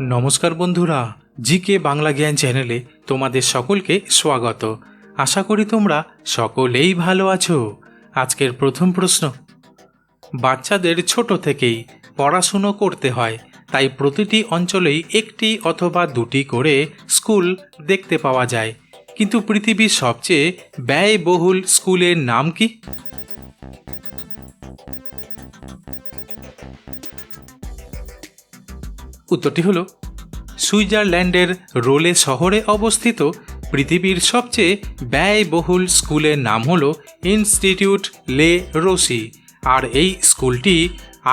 নমস্কার বন্ধুরা জি কে বাংলা জ্ঞান চ্যানেলে তোমাদের সকলকে স্বাগত। আশা করি তোমরা সকলেই ভালো আছো। আজকের প্রথম প্রশ্ন, বাচ্চাদের ছোট থেকেই পড়াশুনো করতে হয়, তাই প্রতিটি অঞ্চলেই একটি অথবা দুটি করে স্কুল দেখতে পাওয়া যায়। কিন্তু পৃথিবীর সবচেয়ে ব্যয়বহুল স্কুলের নাম কি? উত্তরটি হল, সুইজারল্যান্ডের রোলে শহরে অবস্থিত পৃথিবীর সবচেয়ে ব্যয়বহুল স্কুলের নাম হল ইনস্টিটিউট লে রোসি। আর এই স্কুলটি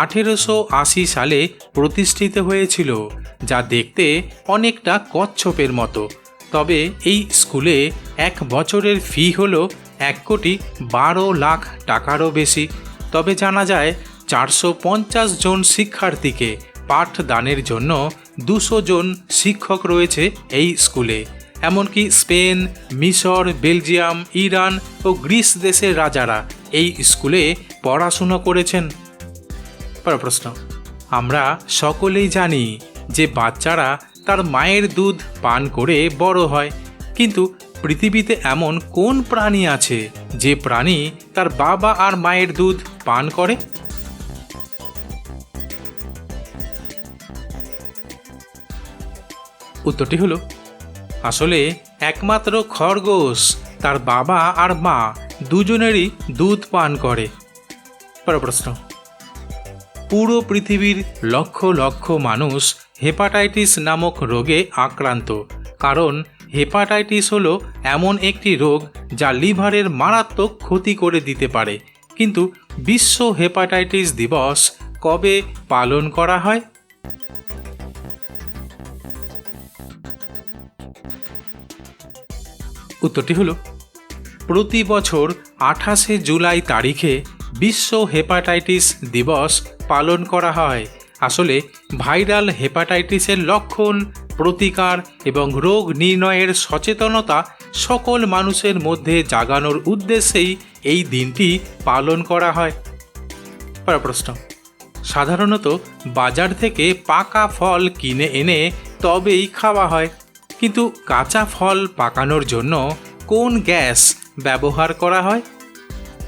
আঠেরোশো আশি সালে প্রতিষ্ঠিত হয়েছিল, যা দেখতে অনেকটা কচ্ছপের মতো। তবে এই স্কুলে এক বছরের ফি হল এক কোটি বারো লাখ টাকারও বেশি। তবে জানা যায়, চারশো পঞ্চাশ জন শিক্ষার্থীকে পাঠদানের জন্য দুশো জন শিক্ষক রয়েছে এই স্কুলে। এমনকি স্পেন, মিশর, বেলজিয়াম, ইরান ও গ্রিস দেশের রাজারা এই স্কুলে পড়াশুনো করেছেন। প্রশ্ন, আমরা সকলেই জানি যে বাচ্চারা তার মায়ের দুধ পান করে বড় হয়, কিন্তু পৃথিবীতে এমন কোন প্রাণী আছে যে প্রাণী তার বাবা আর মায়ের দুধ পান করে? উত্তরটি হলো, আসলে একমাত্র খরগোশ, তার বাবা আর মা দুজনেরই দুধ পান করে। প্রশ্ন, পুরো পৃথিবীর লক্ষ লক্ষ মানুষ হেপাটাইটিস নামক রোগে আক্রান্ত, কারণ হেপাটাইটিস হলো এমন একটি রোগ যা লিভারের মারাত্মক ক্ষতি করে দিতে পারে। কিন্তু বিশ্ব হেপাটাইটিস দিবস কবে পালন করা হয়? উত্তরটি হলো, প্রতি বছর আঠাশে জুলাই তারিখে বিশ্ব হেপাটাইটিস দিবস পালন করা হয়। আসলে ভাইরাল হেপাটাইটিসের লক্ষণ, প্রতিকার এবং রোগ নির্ণয়ের সচেতনতা সকল মানুষের মধ্যে জাগানোর উদ্দেশ্যেই এই দিনটি পালন করা হয়। প্রশ্ন, সাধারণত বাজার থেকে পাকা ফল কিনে এনে তবেই খাওয়া হয়। কিন্তু কাঁচা ফল পাকানোর জন্য কোন গ্যাস ব্যবহার করা হয়?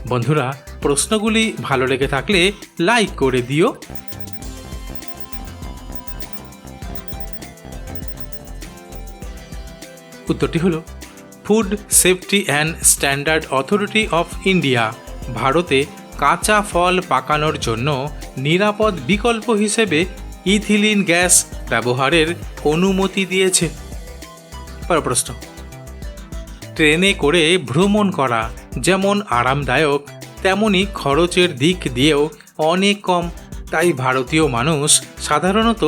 বন্ধুরা, প্রশ্নগুলি ভালো লেগে থাকলে লাইক করে দিও। উত্তরটি হলো, food safety and standard authority of India, ভারতে কাঁচা ফল পাকানোর জন্য নিরাপদ বিকল্প হিসেবে ইথিলিন গ্যাস ব্যবহারের অনুমতি দিয়েছে। পরের প্রশ্ন। ট্রেনে করে ভ্রমণ করা যেমন আরামদায়ক, তেমনি খরচের দিক দিয়েও অনেক কম। তাই ভারতীয় মানুষ সাধারণত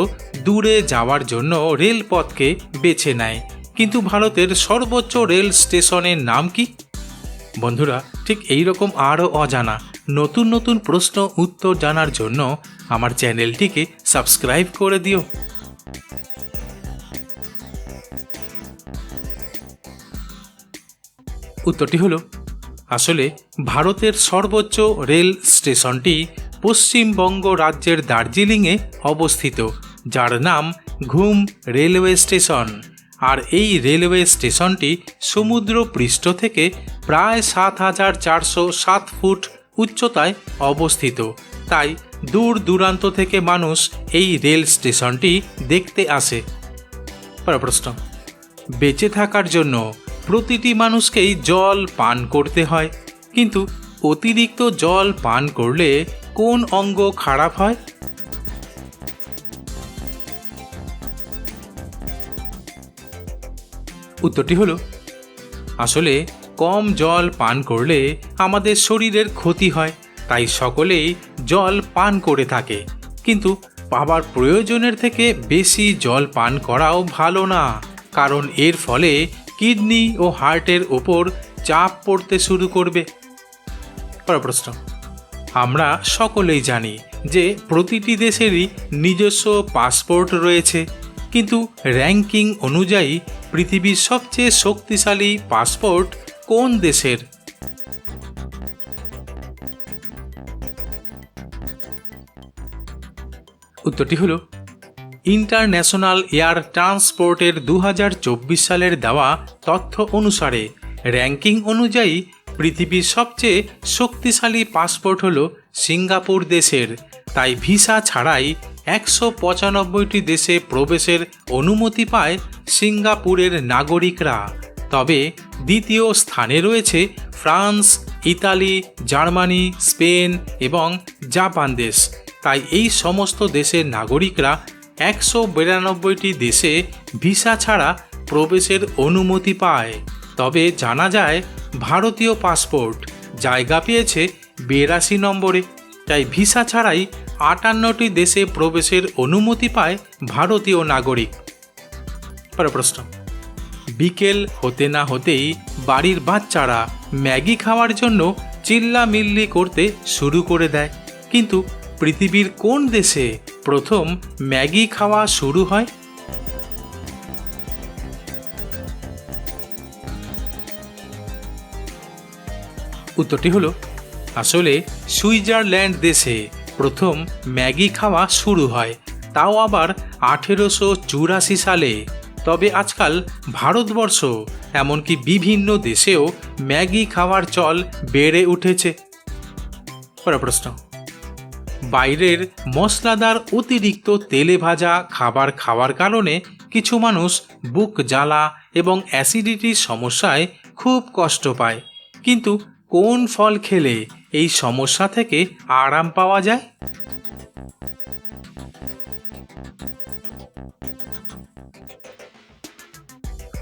দূরে যাওয়ার জন্য রেলপথকে বেছে নেয়। কিন্তু ভারতের সর্বোচ্চ রেল স্টেশনের নাম কি? বন্ধুরা, ঠিক এই রকম আরও অজানা, নতুন নতুন প্রশ্ন উত্তর জানার জন্য আমার চ্যানেলটিকে সাবস্ক্রাইব করে দিও। উত্তরটি হলো, আসলে ভারতের সর্বোচ্চ রেল স্টেশনটি পশ্চিমবঙ্গ রাজ্যের দার্জিলিংয়ে অবস্থিত, যার নাম ঘুম রেলওয়ে স্টেশন। আর এই রেলওয়ে স্টেশনটি সমুদ্র পৃষ্ঠ থেকে প্রায় সাত হাজার চারশো সাত ফুট উচ্চতায় অবস্থিত। তাই দূর দূরান্ত থেকে মানুষ এই রেল স্টেশনটি দেখতে আসে। প্রশ্ন, বেঁচে থাকার জন্য প্রতিটি মানুষকেই জল পান করতে হয়। কিন্তু অতিরিক্ত জল পান করলে কোন অঙ্গ খারাপ হয়? উত্তরটি হলো, আসলে কম জল পান করলে আমাদের শরীরের ক্ষতি হয়, তাই সকলেই জল পান করে থাকে। কিন্তু পাবার প্রয়োজনের থেকে বেশি জল পান করাও ভালো না, কারণ এর ফলে কিডনি ও হার্টের ওপর চাপ পড়তে শুরু করবে। প্রশ্ন। আমরা সকলেই জানি যে প্রতিটি দেশেরই নিজস্ব পাসপোর্ট রয়েছে, কিন্তু র্যাঙ্কিং অনুযায়ী পৃথিবীর সবচেয়ে শক্তিশালী পাসপোর্ট কোন দেশের? উত্তরটি হলো ইন্টারন্যাশনাল এয়ার ট্রান্সপোর্টের দু হাজার চব্বিশ সালের দেওয়া তথ্য অনুসারে, র্যাঙ্কিং অনুযায়ী পৃথিবীর সবচেয়ে শক্তিশালী পাসপোর্ট হল সিঙ্গাপুর দেশের। তাই ভিসা ছাড়াই একশো পঁচানব্বইটি দেশে প্রবেশের অনুমতি পায় সিঙ্গাপুরের নাগরিকরা। তবে দ্বিতীয় স্থানে রয়েছে ফ্রান্স, ইতালি, জার্মানি, স্পেন এবং জাপান দেশ। তাই এই সমস্ত দেশের নাগরিকরা একশো বিরানব্বইটি দেশে ভিসা ছাড়া প্রবেশের অনুমতি পায়। তবে জানা যায়, ভারতীয় পাসপোর্ট জায়গা পেয়েছে বিরাশি নম্বরে। তাই ভিসা ছাড়াই আটান্নটি দেশে প্রবেশের অনুমতি পায় ভারতীয় নাগরিক। প্রশ্ন। বিকেল হতে না হতেই বাড়ির বাচ্চারা ম্যাগি খাওয়ার জন্য চিল্লামিল্লি করতে শুরু করে দেয়। কিন্তু পৃথিবীর কোন দেশে প্রথম ম্যাগি খাওয়া শুরু হয়। উত্তরটি হলো, আসলে সুইজারল্যান্ড দেশে প্রথম ম্যাগি খাওয়া শুরু হয়, তাও আবার আঠেরোশো চুরাশি সালে। তবে আজকাল ভারতবর্ষ, এমনকি বিভিন্ন দেশেও ম্যাগি খাওয়ার চল বেড়ে উঠেছে। পরের প্রশ্ন। বাইরের মশলাদার অতিরিক্ত তেলে ভাজা খাবার খাওয়ার কারণে কিছু মানুষ বুক জ্বালা এবং অ্যাসিডিটির সমস্যায় খুব কষ্ট পায়। কিন্তু কোন ফল খেলে এই সমস্যা থেকে আরাম পাওয়া যায়?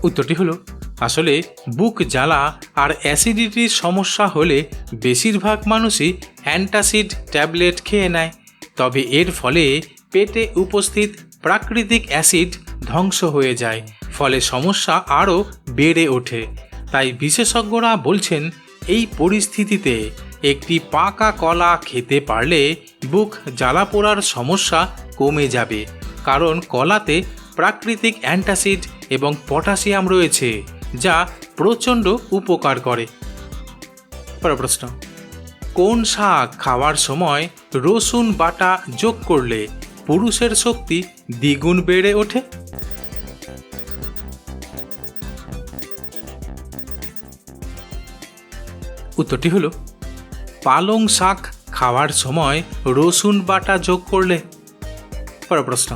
উত্তরটি হলো, আসলে বুক জ্বালা আর অ্যাসিডিটির সমস্যা হলে বেশিরভাগ মানুষই অ্যান্টাসিড ট্যাবলেট খেয়ে নেয়। তবে এর ফলে পেটে উপস্থিত প্রাকৃতিক অ্যাসিড ধ্বংস হয়ে যায়, ফলে সমস্যা আরও বেড়ে ওঠে। তাই বিশেষজ্ঞরা বলছেন, এই পরিস্থিতিতে একটি পাকা কলা খেতে পারলে বুক জ্বালা পোড়ার সমস্যা কমে যাবে, কারণ কলাতে প্রাকৃতিক অ্যান্টাসিড এবং পটাশিয়াম রয়েছে, যা প্রচণ্ড উপকার করে। প্রশ্ন। কোন শাক খাওয়ার সময় রসুন বাটা যোগ করলে পুরুষের শক্তি দ্বিগুণ বেড়ে ওঠে? উত্তরটি হলো, পালং শাক খাওয়ার সময় রসুন বাটা যোগ করলে। পরের প্রশ্ন,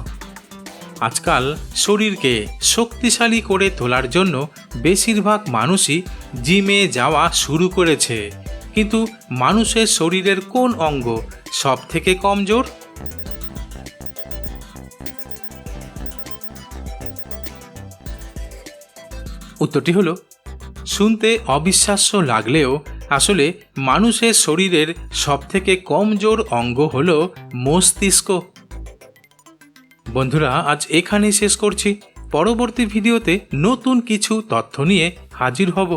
আজকাল শরীরকে শক্তিশালী করে তোলার জন্য বেশিরভাগ মানুষই জিমে যাওয়া শুরু করেছে। কিন্তু মানুষের শরীরের কোন অঙ্গ সব থেকে কমজোর? উত্তরটি হলো, শুনতে অবিশ্বাস্য লাগলেও আসলে মানুষের শরীরের সবথেকে কমজোর অঙ্গ হল মস্তিষ্ক। বন্ধুরা, আজ এখানেই শেষ করছি। পরবর্তী ভিডিওতে নতুন কিছু তথ্য নিয়ে হাজির হব।